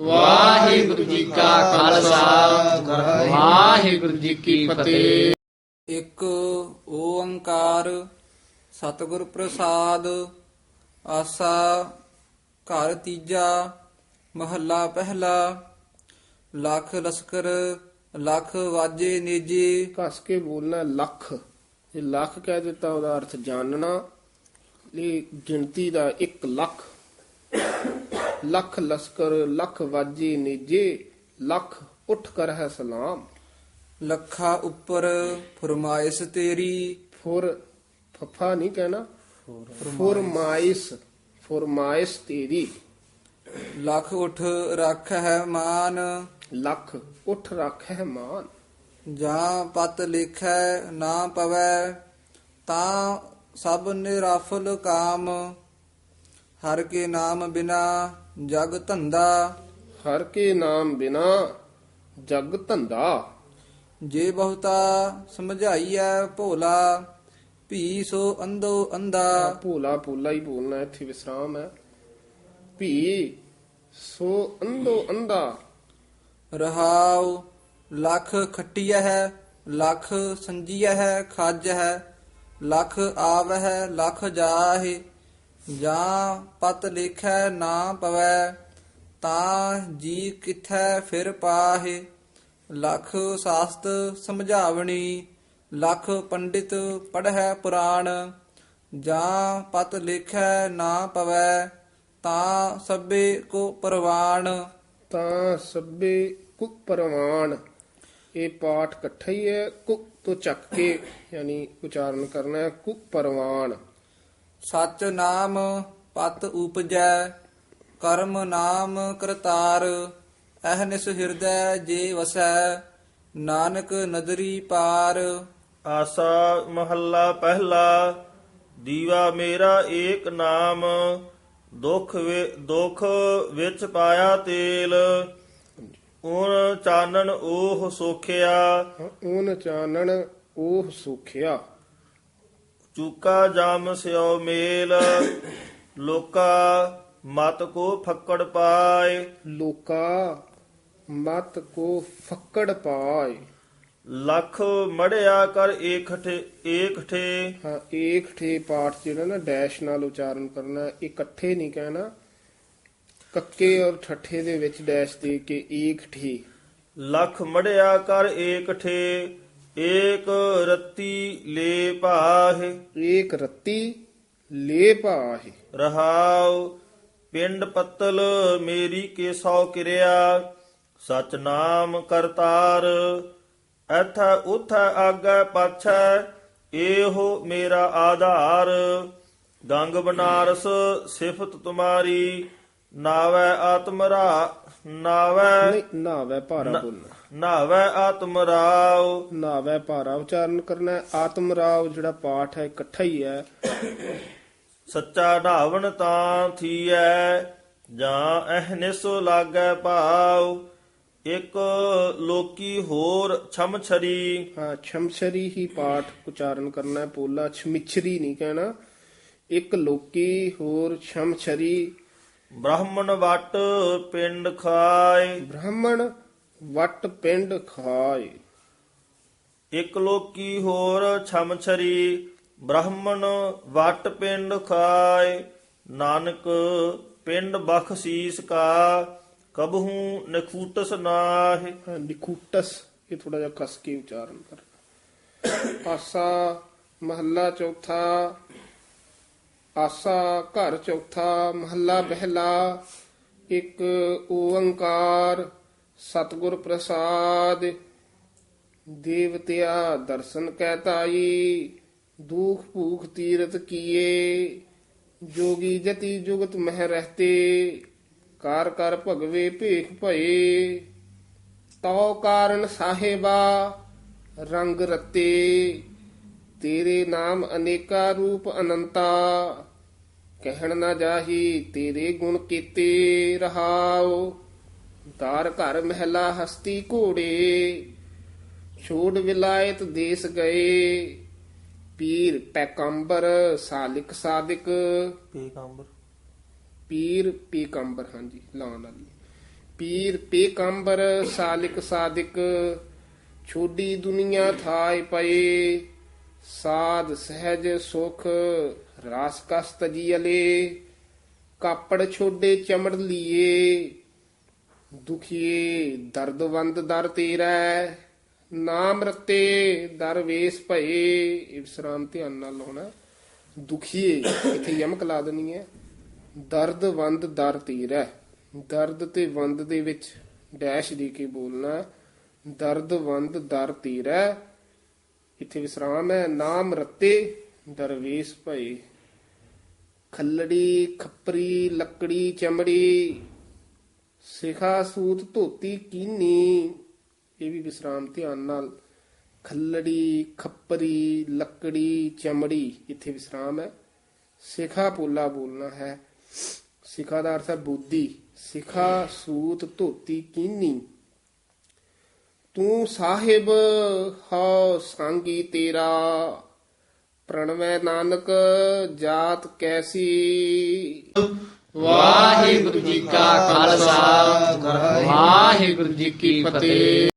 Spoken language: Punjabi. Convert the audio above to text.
ਵਾਹਿਗੁਰੂ ਜੀ ਕਾ ਖਾਲਸਾ। ਵਾਹਿਗੁਰੂ ਜੀ ਕੀ ਫਤਿਹ। ਇੱਕ ਓੰਕਾਰ ਸਤਿਗੁਰ ਪ੍ਰਸਾਦ ਆਸਾ ਘਰ ਤੀਜਾ ਮਹੱਲਾ ਪਹਿਲਾ ਲੱਖ ਲਸਕਰ ਲੱਖ ਵਾਜੇ ਨੇਜੇ। ਕੱਸ ਕੇ ਬੋਲਣਾ ਲੱਖ। ਜੇ ਲੱਖ ਕਹਿ ਦਿੱਤਾ ਉਹਦਾ ਅਰਥ ਜਾਣਨਾ। ਇਹ ਗਿਣਤੀ ਦਾ 1 ਲੱਖ। ਲੱਖ ਲਸਕਰ ਲੱਖ ਵਾਜੀ ਨੇਜੇ ਲੱਖ ਉੱਠ ਕਰ ਹੈ ਸਲਾਮ। ਲੱਖਾ ਉੱਪਰ ਫਰਮਾਇਸ਼ ਤੇਰੀ। ਫੁਰ ਫਫਾ ਨਹੀਂ ਕਹਿਣਾ। ਫੁਰਮਾਇਸ। ਫੁਰਮਾਇਸ ਤੇਰੀ। ਲੱਖ ਉਠ ਰੱਖ ਹੈ ਮਾਨ। ਲੱਖ ਉੱਠ ਰੱਖ ਹੈ ਮਾਨ। ਜਾਂ ਪਤ ਲਿਖੈ ਨਾ ਪਵੈ ਤਾਂ ਸਭ ਨਿਰਾਫਲ ਕਾਮ। ਹਰ ਕੇ ਨਾਮ ਬਿਨਾ ਜਗ ਧੰਦਾ। ਹਰ ਕੇ ਨਾਮ ਬਿਨਾ ਜਗ ਧੰਦਾ। ਜੇ ਬਹੁਤਾ ਸਮਝਾਈਐ ਭੋਲਾ ਭੀ ਸੋ ਅੰਧੋ ਅੰਧਾ। ਭੋਲਾ ਭੋਲਾ ਹੀ ਬੋਲਣਾ ਇੱਥੇ ਵਿਸਰਾਮ ਹੈ। ਭੀ ਸੋ ਅੰਧੋ ਅੰਧਾ। ਰਹਾਉ ਲੱਖ ਖੱਟੀਐ ਹੈ ਲੱਖ ਸੰਜੀਐ ਹੈ ਖੱਜ ਹੈ ਲੱਖ ਆਵਹਿ ਲੱਖ ਜਾਹੇ। ਜਾਂ ਪਤ ਲਿਖੈ ਨਾ ਪਵੈ, ਤਾਂ ਜੀ ਕਿਥੈ ਫਿਰ ਪਾਹੇ? ਲੱਖ ਸਾਸਤ ਸਮਝਾਵਣੀ, ਲੱਖ ਪੰਡਿਤ ਪੜ੍ਹੈ ਪੁਰਾਣ, ਜਾਂ ਪਤ ਲਿਖੈ ਨਾ ਪਵੈ, ਤਾਂ ਸਭੇ ਕੋ ਪਰਵਾਣ। ਤਾਂ ਸਭੇ ਕੁਕ ਪਰਵਾਨ ਇਹ ਪਾਠ ਇਕੱਠਾ ਹੀ ਹੈ ਕੁਕ ਤੋਂ ਚੱਕ ਕੇ, ਯਾਨੀ ਉਚਾਰਨ ਕਰਨਾ ਹੈ ਕੁਕ ਪਰਵਾਨ ਸਚ ਨਾਮ ਪਤ ਉਪਜੈ ਕਰਮ ਨਾਮ ਕਰਤਾਰ ਅਹਨਿਸ ਹਿਰਦੈ ਜੇ ਵਸੈ ਨਾਨਕ ਨਦਰੀ ਪਾਰ। ਆਸਾ ਮਹੱਲਾ ਪਹਿਲਾ ਦੀਵਾ ਮੇਰਾ ਏਕ ਨਾਮ ਦੁਖ ਵਿ- ਦੁਖ ਵਿੱਚ ਪਾਇਆ ਤੇਲ ਉਨ ਚਾਨਣ ਉਹ ਸੋਖਿਆ। ਓਨ ਚਾਨਣ ਉਹ ਸੁਖਿਆ। ਚੂਕਾ ਜਾਮ ਸਿਓ ਮੇਲ ਲੋਕਾ ਮਤ ਕੋ ਫੱਕੜ ਪਾਏ। ਲੋਕਾ ਮਤ ਕੋ ਫੱਕੜ ਪਾਏ। ਲੱਖ ਮੜਿਆ ਕਰ ਏਕਠੇ ਏਕਠੇ। ਹਾਂ ਏਕ ਠੇ ਪਾਠ ਜਿਹੜਾ ਨਾ ਡੈਸ਼ ਨਾਲ ਉਚਾਰਨ ਕਰਨਾ ਇਕੱਠੇ ਨਹੀਂ ਕਹਿਣਾ। ਕੱਕੇ ਔਰ ਠੱਠੇ ਦੇ ਵਿੱਚ ਡੈਸ਼ ਦੇ ਕੇ ਏਕ ਠੇ ਲੱਖ ਮੜਿਆ ਕਰ ਏਕਠੇ। ਏਕ ਰਤੀ ਲੈ ਪਾਹੇ। ਏਕ ਰੱਤੀ ਲੇ ਪਾਹੇ। ਰਹਾਉ ਪਿੰਡ ਪੱਤਲ ਮੇਰੀ ਕੇ ਸੌ ਕਿਰਿਆ। ਸਚ ਨਾਮ ਕਰਤਾਰ ਐਥੈ ਉਥੈ ਆਗੈ ਪਾਛੈ ਇਹੋ ਮੇਰਾ ਆਧਾਰ। ਗੰਗ ਬਨਾਰਸ ਸਿਫਤ ਤੁਮਾਰੀ ਨਾਵੈ ਆਤਮਰਾ ਨਾਵੈ ਨਹੀਂ ਨਾਵੈ ਭਾਰਾ ਬੋਲਣਾ। ਨਾਵੈ ਆਤਮਰਾਉ ਨਾਵੈ ਭਾਰਾ ਉਚਾਰਨ ਕਰਨਾ ਹੈ। ਜਿਹੜਾ ਪਾਠ ਹੈ ਇਕੱਠਾ ਹੀ ਹੈ। ਸੱਚਾ ਢਾਵਣ ਤਾਂ ਥੀਐ ਜਾਂ ਅਹਨਿਸੋ ਲਾਗੈ ਭਾਉ। ਇੱਕ ਲੋਕੀ ਹੋਰ ਛਮ ਛਰੀ। ਹਾਂ ਛਮਛਰੀ ਹੀ ਪਾਠ ਉਚਾਰਨ ਕਰਨਾ ਹੈ। ਪੋਲਾ ਛਮਿਛਰੀ ਨਹੀਂ ਕਹਿਣਾ। ਇੱਕ ਲੋਕੀ ਹੋਰ ਛਮਛਰੀ ਬ੍ਰਾਹਮਣ ਵਟ ਪਿੰਡ ਖਾਏ। ਬ੍ਰਾਹਮਣ ਵਟ ਪਿੰਡ ਖਾਏ। ਇੱਕ ਲੋਕੀ ਹੋਰ ਛਮ ਛਰੀ ਬ੍ਰਾਹਮਣ ਵਟ ਪਿੰਡ ਖਾਏ। ਨਾਨਕ ਪਿੰਡ ਬਖਸ਼ੀਸ ਕਾ ਕਬਹੂ ਨਖੂਟਸ ਨਾਹਿ। ਹਾਂ, ਨਿਕੂਟਸ ਇਹ ਥੋੜਾ ਜਿਹਾ ਕਸ ਕੇ ਉਚਾਰਨ ਕਰ। ਆਸਾ ਮਹੱਲਾ ਚੌਥਾ ਆਸਾ ਘਰ ਚੌਥਾ ਮਹੱਲਾ ਪਹਿਲਾ ਇੱਕ ਓੰਕਾਰ ਸਤਿਗੁਰ ਪ੍ਰਸਾਦ। ਦੇਵਤਿਆ ਦਰਸ਼ਨ ਕੈ ਦੁਖ ਭੂਖ ਤੀਰਤ ਕੀਏ। ਜੋਗੀ ਜਤੀ ਜੁਗਤ ਮਹਿ ਰਹਤੇ, ਕਾਰ ਕਰ ਭਗਵੇ ਭੇਖ ਭਏ। ਤਉ ਕਾਰਨ ਸਾਹਿਬਾ ਰੰਗ ਰਤੇ, ਤੇਰੇ ਨਾਮ ਅਨੇਕਾ ਰੂਪ ਅਨੰਤਾ। ਕਹਿਣ ਨਾ ਜਾਹੀ ਤੇਰੇ ਗੁਣ ਕੀਤੇ ਰਹਾਉ। ਦਾਰ ਘਰ ਮਹਿਲਾ ਹਸਤੀ ਘੋੜੇ ਛੋੜ ਵਿਲਾਇਤ ਦੇਸ ਗਏ। ਪੀਰ ਪੈਕੰਬਰ ਸਾਲਿਕ ਸਾਦਿਕ। ਪੀਕੰਬਰ। ਪੀਰ ਪੀਕੰਬਰ ਹਾਂਜੀ ਲਾਂ ਵਾਲੀ। ਪੀਰ ਪੇਕੰਬਰ ਸਾਲਿਕ ਸਾਦਿਕ। ਛੋਡੀ ਦੁਨੀਆ ਥਾਇ ਪਏ। ਸਾਧ ਸਹਿਜ ਸੁਖ ਰਾਸ ਕਸ ਤਜੀਲੇ ਕਾਪੜ ਛੋਡੇ ਚਮੜ ਲੀਏ, ਦੁਖੀਏ ਦਰਦਵੰਦ ਦਰ ਤੇਰਾ, ਨਾਮ ਰਤੇ ਦਰ ਭਏ। ਇਹ ਵਿਸਰਾਮ ਧਿਆਨ ਨਾਲ ਹੋਣਾ ਦੁਖੀਏ, ਇੱਥੇ ਯਮਕ ਲਾ ਦੇਣੀ ਹੈ। ਦਰਦ ਵੰਦ ਦਰ ਤੇਰਾ। ਦਰਦ ਤੇ ਵੰਦ ਦੇ ਵਿੱਚ ਡੈਸ਼ ਦੇ ਕੇ ਬੋਲਣਾ। ਦਰਦ ਵੰਦ ਦਰ ਤੇਰਾ। ਇੱਥੇ ਵਿਸਰਾਮ ਹੈ। ਨਾਮ ਰਤੇ ਦਰਵੇਸ਼ ਭਏ ਖੱਲੜੀ, ਖੱਪਰੀ, ਲੱਕੜੀ, ਚਮੜੀ, ਸਿਖਾ ਸੂਤ ਧੋਤੀ ਕੀਨੀ? ਇਹ ਵੀ ਵਿਸਰਾਮ ਧਿਆਨ ਨਾਲ। ਖੱਲੜੀ, ਖੱਪਰੀ, ਲੱਕੜੀ, ਚਮੜੀ, ਇੱਥੇ ਵਿਸਰਾਮ ਹੈ। ਸਿਖਾ ਪੋਲਾ ਬੋਲਣਾ ਹੈ। ਸਿਖਾ ਦਾ ਅਰਥ ਹੈ ਬੁੱਧੀ। ਸਿਖਾ ਸੂਤ ਧੋਤੀ ਕੀਨੀ? ਤੂੰ ਸਾਹਿਬ, ਹਉ ਸੰਗੀ ਤੇਰਾ। ਪ੍ਰਣਵੈ ਨਾਨਕ ਜਾਤ ਕੈਸੀ? ਵਾਹਿਗੁਰੂ ਜੀ ਕਾ ਖਾਲਸਾ ਵਾਹਿਗੁਰੂ ਜੀ ਕੀ ਫਤਿਹ।